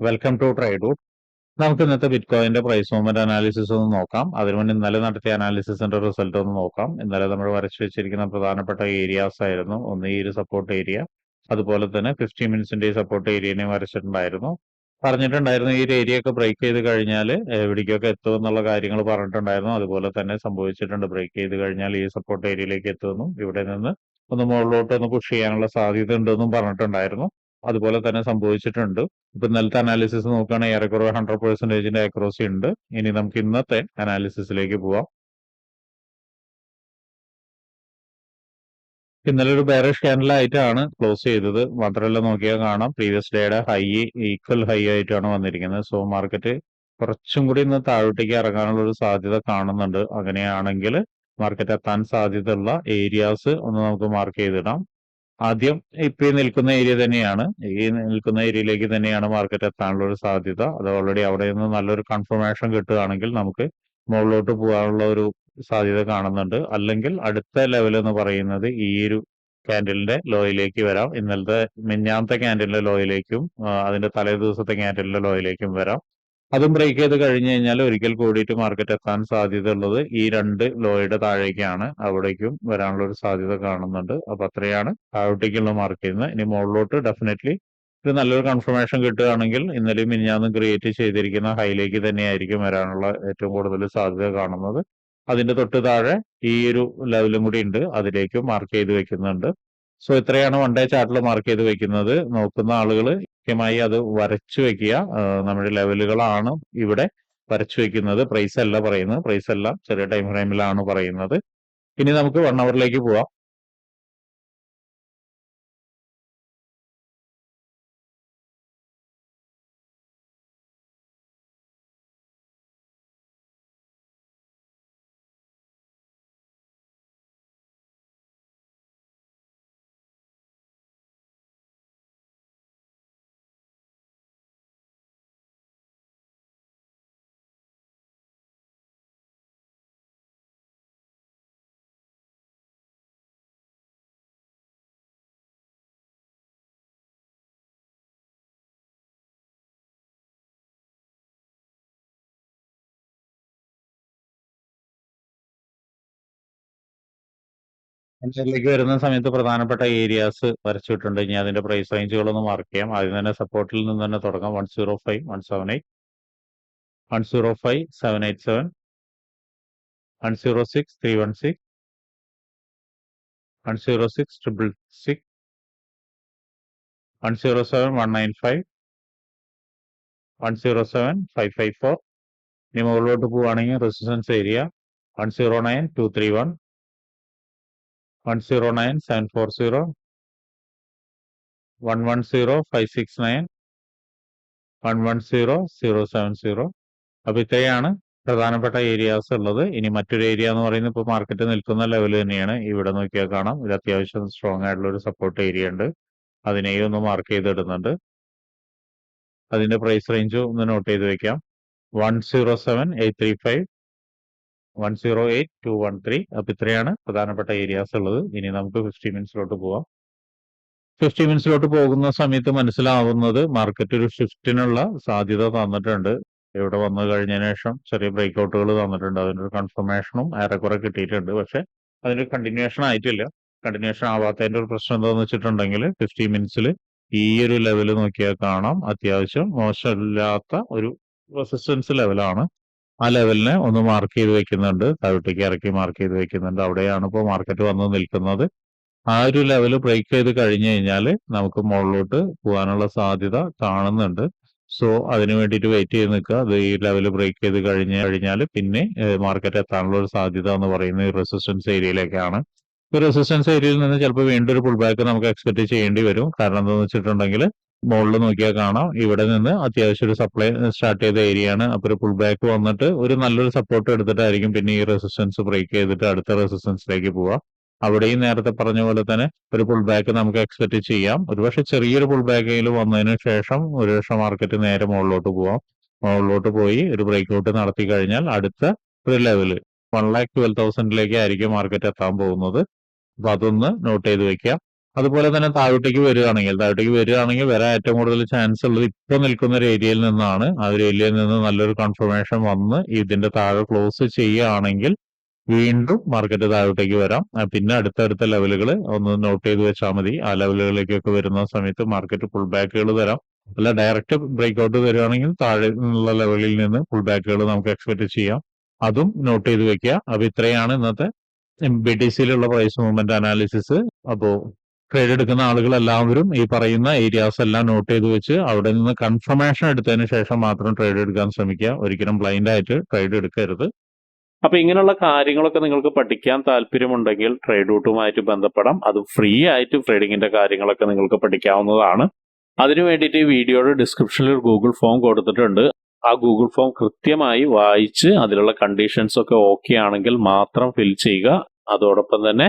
Welcome to ട്രൈഡൂട്ട് നമുക്ക് ഇന്നത്തെ ബിറ്റ്കോയിന്റെ price movement analysis ഒന്ന് നോക്കാം. അതിനു മുന്നേ ഇന്നലെ നടത്തിയ അനാലിസിസിന്റെ റിസൾട്ട് ഒന്ന് നോക്കാം. ഇന്നലെ നമ്മൾ വരച്ചു വെച്ചിരിക്കുന്ന പ്രധാനപ്പെട്ട ഏരിയാസ് ആയിരുന്നു. ഒന്ന് ഈ ഒരു സപ്പോർട്ട് ഏരിയ അതുപോലെ തന്നെ ഫിഫ്റ്റി മിനിറ്റ്സിന്റെ സപ്പോർട്ട് ഏരിയനെ വരച്ചിട്ടുണ്ടായിരുന്നു. പറഞ്ഞിട്ടുണ്ടായിരുന്നു ഈ ഒരു ഏരിയ ഒക്കെ ബ്രേക്ക് ചെയ്ത് കഴിഞ്ഞാൽ എവിടേക്കൊക്കെ എത്തും എന്നുള്ള കാര്യങ്ങൾ പറഞ്ഞിട്ടുണ്ടായിരുന്നു. അതുപോലെ തന്നെ സംഭവിച്ചിട്ടുണ്ട് ബ്രേക്ക് ചെയ്ത് കഴിഞ്ഞാൽ ഈ സപ്പോർട്ട് ഏരിയയിലേക്ക് എത്തുമെന്നും ഇവിടെ നിന്ന് ഒന്ന് മുകളിലോട്ട് ഒന്ന് പുഷ് ചെയ്യാനുള്ള സാധ്യത ഉണ്ടെന്നും പറഞ്ഞിട്ടുണ്ടായിരുന്നു. അതുപോലെ തന്നെ സംഭവിച്ചിട്ടുണ്ട്. ഇപ്പൊ ഇന്നലത്തെ അനാലിസിസ് നോക്കുകയാണെങ്കിൽ ഏറെക്കുറെ ഹൺഡ്രഡ് പെർസെന്റേജിന്റെ അക്രോസി ഉണ്ട്. ഇനി നമുക്ക് ഇന്നത്തെ അനാലിസിസിലേക്ക് പോവാം. ഇന്നലെ ഒരു ബെയറിഷ് ക്യാൻഡിൽ ക്ലോസ് ചെയ്തത്. മാത്രമല്ല നോക്കിയാൽ കാണാം പ്രീവിയസ് ഡേയുടെ ഹൈ ഈക്വൽ ഹൈ ആയിട്ടാണ് വന്നിരിക്കുന്നത്. സോ മാർക്കറ്റ് കുറച്ചും കൂടി ഇന്ന് താഴോട്ടേക്ക് ഇറങ്ങാനുള്ള ഒരു സാധ്യത കാണുന്നുണ്ട്. അങ്ങനെയാണെങ്കിൽ മാർക്കറ്റ് എത്താൻ സാധ്യതയുള്ള ഏരിയാസ് ഒന്ന് നമുക്ക് മാർക്ക് ചെയ്തിടാം. ആദ്യം ഇപ്പൊ ഈ നിൽക്കുന്ന ഏരിയ തന്നെയാണ്. ഈ നിൽക്കുന്ന ഏരിയയിലേക്ക് തന്നെയാണ് മാർക്കറ്റ് എത്താനുള്ള ഒരു സാധ്യത. അത് ഓൾറെഡി അവിടെ നിന്ന് നല്ലൊരു കൺഫർമേഷൻ കിട്ടുകയാണെങ്കിൽ നമുക്ക് മുകളിലോട്ട് പോകാനുള്ള ഒരു സാധ്യത കാണുന്നുണ്ട്. അല്ലെങ്കിൽ അടുത്ത ലെവൽ എന്ന് പറയുന്നത് ഈ ഒരു ക്യാൻഡലിന്റെ ലോയിലേക്ക് വരാം. ഇന്നലത്തെ മിഞ്ഞാമത്തെ ക്യാൻഡലിന്റെ ലോയിലേക്കും അതിന്റെ തലേ ദിവസത്തെ ക്യാൻഡലിന്റെ ലോയിലേക്കും വരാം. അതും ബ്രേക്ക് ചെയ്ത് കഴിഞ്ഞു കഴിഞ്ഞാൽ ഒരിക്കൽ കൂടിയിട്ട് മാർക്കറ്റ് എത്താൻ സാധ്യത ഉള്ളത് ഈ രണ്ട് ലോയുടെ താഴേക്കാണ്. അവിടേക്കും വരാനുള്ള ഒരു സാധ്യത കാണുന്നുണ്ട്. അപ്പൊ അത്രയാണ് താഴോട്ടേക്കുള്ള മാർക്ക് ചെയ്യുന്നത്. ഇനി മുകളിലോട്ട് ഡെഫിനറ്റ്ലി ഇത് നല്ലൊരു കൺഫർമേഷൻ കിട്ടുകയാണെങ്കിൽ ഇന്നലെ മിനിഞ്ഞാന്നും ക്രിയേറ്റ് ചെയ്തിരിക്കുന്ന ഹൈലേക്ക് തന്നെയായിരിക്കും വരാനുള്ള ഏറ്റവും കൂടുതൽ സാധ്യത കാണുന്നത്. അതിന്റെ തൊട്ട് താഴെ ഈ ഒരു ലെവലും കൂടി ഉണ്ട്. അതിലേക്കും മാർക്ക് ചെയ്ത് വെക്കുന്നുണ്ട്. സോ ഇത്രയാണ് വൺ ഡേ ചാർട്ടിൽ മാർക്ക് ചെയ്ത് വെക്കുന്നത്. നോക്കുന്ന ആളുകൾ കൃത്യമായി അത് വരച്ചു വെക്കുക. നമ്മുടെ ലെവലുകളാണ് ഇവിടെ വരച്ചു വെക്കുന്നത്. പ്രൈസ് അല്ല പറയുന്നത്. പ്രൈസ് എല്ലാം ചെറിയ ടൈം ഫ്രെയിമിലാണ് പറയുന്നത്. ഇനി നമുക്ക് വൺ അവറിലേക്ക് പോവാം. ഇതിലേക്ക് വരുന്ന സമയത്ത് പ്രധാനപ്പെട്ട ഏരിയാസ് വരച്ചിട്ടുണ്ട്. ഇനി അതിന്റെ പ്രൈസ് റേഞ്ചുകളൊന്ന് മാർക്ക് ചെയ്യാം. ആദ്യം തന്നെ സപ്പോർട്ടിൽ നിന്ന് തന്നെ തുടങ്ങാം. One zero five one seven eight one zero five seven eight seven one zero six three one six one zero six triple six one zero seven one nine five one zero seven five five four ഇനി മുകളിലോട്ട് പോവുകയാണെങ്കിൽ resistance area one zero nine two three one one zero nine seven four zero one one zero five six nine one one zero zero seven zero അപ്പൊ ഇത്രയാണ് പ്രധാനപ്പെട്ട areas ഉള്ളത്. ഇനി മറ്റൊരു area എന്ന് പറയുന്നത് ഇപ്പോൾ മാർക്കറ്റ് നിൽക്കുന്ന ലെവൽ തന്നെയാണ്. ഇവിടെ നോക്കിയാൽ കാണാം. ഇത് അത്യാവശ്യം സ്ട്രോങ് ആയിട്ടുള്ള ഒരു സപ്പോർട്ട് ഏരിയ ഉണ്ട്. അതിനെയും ഒന്ന് മാർക്ക് ചെയ്തിടുന്നുണ്ട്. അതിന്റെ പ്രൈസ് റേഞ്ച് ഒന്ന് നോട്ട് ചെയ്ത് വെക്കാം. One zero seven eight three five one zero eight two one three അപ്പൊ ഇത്രയാണ് പ്രധാനപ്പെട്ട ഏരിയാസ് ഉള്ളത്. ഇനി നമുക്ക് ഫിഫ്റ്റി മിനിറ്റ്സിലോട്ട് പോവാം. ഫിഫ്റ്റി മിനിറ്റ്സിലോട്ട് പോകുന്ന സമയത്ത് മനസ്സിലാവുന്നത് മാർക്കറ്റ് ഒരു ഷിഫ്റ്റിനുള്ള സാധ്യത തന്നിട്ടുണ്ട്. ഇവിടെ വന്നു കഴിഞ്ഞ ശേഷം ചെറിയ ബ്രേക്ക്ഔട്ടുകൾ തന്നിട്ടുണ്ട്. അതിന്റെ ഒരു കൺഫർമേഷനും ഏറെക്കുറെ കിട്ടിയിട്ടുണ്ട്. പക്ഷെ അതിന്റെ കണ്ടിന്യൂഷൻ ആയിട്ടില്ല. കണ്ടിന്യൂഷൻ ആവാത്തതിന്റെ ഒരു പ്രശ്നം എന്താണെന്ന് വെച്ചിട്ടുണ്ടെങ്കിൽ ഫിഫ്റ്റി മിനിറ്റ്സിൽ ഈ ഒരു ലെവൽ നോക്കിയാൽ കാണാം. അത്യാവശ്യം മോശമില്ലാത്ത ഒരു റെസിസ്റ്റൻസ് ലെവലാണ് ആ ലെവലിനെ ഒന്ന് മാർക്ക് ചെയ്ത് വെക്കുന്നുണ്ട്. താഴോട്ടേക്ക് ഇറക്കി മാർക്ക് ചെയ്ത് വെക്കുന്നുണ്ട്. അവിടെയാണ് ഇപ്പോൾ മാർക്കറ്റ് വന്ന് നിൽക്കുന്നത്. ആ ഒരു ലെവൽ ബ്രേക്ക് ചെയ്ത് കഴിഞ്ഞു കഴിഞ്ഞാൽ നമുക്ക് മുകളിലോട്ട് പോകാനുള്ള സാധ്യത കാണുന്നുണ്ട്. സോ അതിന് വേണ്ടിയിട്ട് വെയിറ്റ് ചെയ്ത് നിൽക്കുക. അത് ഈ ലെവൽ ബ്രേക്ക് ചെയ്ത് കഴിഞ്ഞ് കഴിഞ്ഞാൽ പിന്നെ മാർക്കറ്റ് എത്താനുള്ള ഒരു സാധ്യത എന്ന് പറയുന്നത് ഈ റെസിസ്റ്റൻസ് ഏരിയയിലേക്കാണ് ഈ റെസിസ്റ്റൻസ് ഏരിയയിൽ നിന്ന് ചിലപ്പോൾ വീണ്ടും ഒരു പുൾ ബാക്ക് നമുക്ക് എക്സ്പെക്ട് ചെയ്യേണ്ടി വരും. കാരണം എന്താണെന്ന് വെച്ചിട്ടുണ്ടെങ്കിൽ മുകളിൽ നോക്കിയാൽ കാണാം. ഇവിടെ നിന്ന് അത്യാവശ്യം ഒരു സപ്ലൈ സ്റ്റാർട്ട് ചെയ്ത ഏരിയ ആണ്. അപ്പൊ ഒരു പുൾ ബാക്ക് വന്നിട്ട് ഒരു നല്ലൊരു സപ്പോർട്ട് എടുത്തിട്ടായിരിക്കും പിന്നെ ഈ റെസിസ്റ്റൻസ് ബ്രേക്ക് ചെയ്തിട്ട് അടുത്ത റെസിസ്റ്റൻസിലേക്ക് പോവുക അവിടെയും നേരത്തെ പറഞ്ഞ പോലെ തന്നെ ഒരു പുൾ ബാക്ക് നമുക്ക് എക്സ്പെക്ട് ചെയ്യാം. ഒരുപക്ഷെ ചെറിയൊരു പുൾ എങ്കിലും വന്നതിന് ശേഷം ഒരു പക്ഷെ മാർക്കറ്റ് നേരെ മുകളിലോട്ട് പോവാം. മുകളിലോട്ട് പോയി ഒരു ബ്രേക്ക് ഔട്ട് നടത്തി കഴിഞ്ഞാൽ അടുത്ത ഒരു ലെവൽ വൺ ലാക്ക് ട്വൽവ് തൗസൻഡിലേക്ക് ആയിരിക്കും മാർക്കറ്റ് എത്താൻ പോകുന്നത്. അപ്പൊ അതൊന്ന് നോട്ട് ചെയ്ത് വെക്കാം. അതുപോലെ തന്നെ താഴോട്ടേക്ക് വരികയാണെങ്കിൽ താഴോട്ടേക്ക് വരികയാണെങ്കിൽ വരാൻ ഏറ്റവും കൂടുതൽ ചാൻസ് ഉള്ളത് ഇപ്പൊ നിൽക്കുന്ന ഒരു ഏരിയയിൽ നിന്നാണ്. ആ ഒരു ഏരിയയിൽ നിന്ന് നല്ലൊരു കൺഫർമേഷൻ വന്ന് ഇതിന്റെ താഴെ ക്ലോസ് ചെയ്യുകയാണെങ്കിൽ വീണ്ടും മാർക്കറ്റ് താഴോട്ടേക്ക് വരാം. പിന്നെ അടുത്തടുത്ത ലെവലുകൾ ഒന്ന് നോട്ട് ചെയ്ത് വെച്ചാൽ മതി. ആ ലെവലുകളിലേക്കൊക്കെ വരുന്ന സമയത്ത് മാർക്കറ്റ് ഫുൾ ബാക്കുകൾ തരാം അല്ല ഡയറക്റ്റ് ബ്രേക്ക്ഔട്ട് വരികയാണെങ്കിൽ താഴെ നിന്നുള്ള ലെവലിൽ നിന്ന് ഫുൾ ബാക്കുകൾ നമുക്ക് എക്സ്പെക്ട് ചെയ്യാം. അതും നോട്ട് ചെയ്ത് വെക്കുക. അപ്പൊ ഇത്രയാണ് ഇന്നത്തെ ബി ടി സിയിലുള്ള പ്രൈസ് മൂവ്മെന്റ് അനാലിസിസ് അപ്പോ ട്രേഡ് എടുക്കുന്ന ആളുകൾ എല്ലാവരും ഈ പറയുന്ന ഏരിയാസ് എല്ലാം നോട്ട് ചെയ്ത് വെച്ച് അവിടെ നിന്ന് കൺഫർമേഷൻ എടുത്തതിന് ശേഷം മാത്രം ട്രേഡ് എടുക്കാൻ ശ്രമിക്കുക. ഒരിക്കലും ബ്ലൈൻഡ് ആയിട്ട് ട്രേഡ് എടുക്കരുത്. അപ്പൊ ഇങ്ങനെയുള്ള കാര്യങ്ങളൊക്കെ നിങ്ങൾക്ക് പഠിക്കാൻ താല്പര്യമുണ്ടെങ്കിൽ ട്രേഡ് റൂട്ടുമായിട്ട് ബന്ധപ്പെടാം. അത് ഫ്രീ ആയിട്ട് ട്രേഡിങ്ങിന്റെ കാര്യങ്ങളൊക്കെ നിങ്ങൾക്ക് പഠിക്കാവുന്നതാണ്. അതിനു വേണ്ടിയിട്ട് ഈ വീഡിയോയുടെ ഡിസ്ക്രിപ്ഷനിൽ ഒരു ഗൂഗിൾ ഫോം കൊടുത്തിട്ടുണ്ട്. ആ ഗൂഗിൾ ഫോം കൃത്യമായി വായിച്ച് അതിലുള്ള കണ്ടീഷൻസ് ഒക്കെ ഓക്കെ ആണെങ്കിൽ മാത്രം ഫിൽ ചെയ്യുക. അതോടൊപ്പം തന്നെ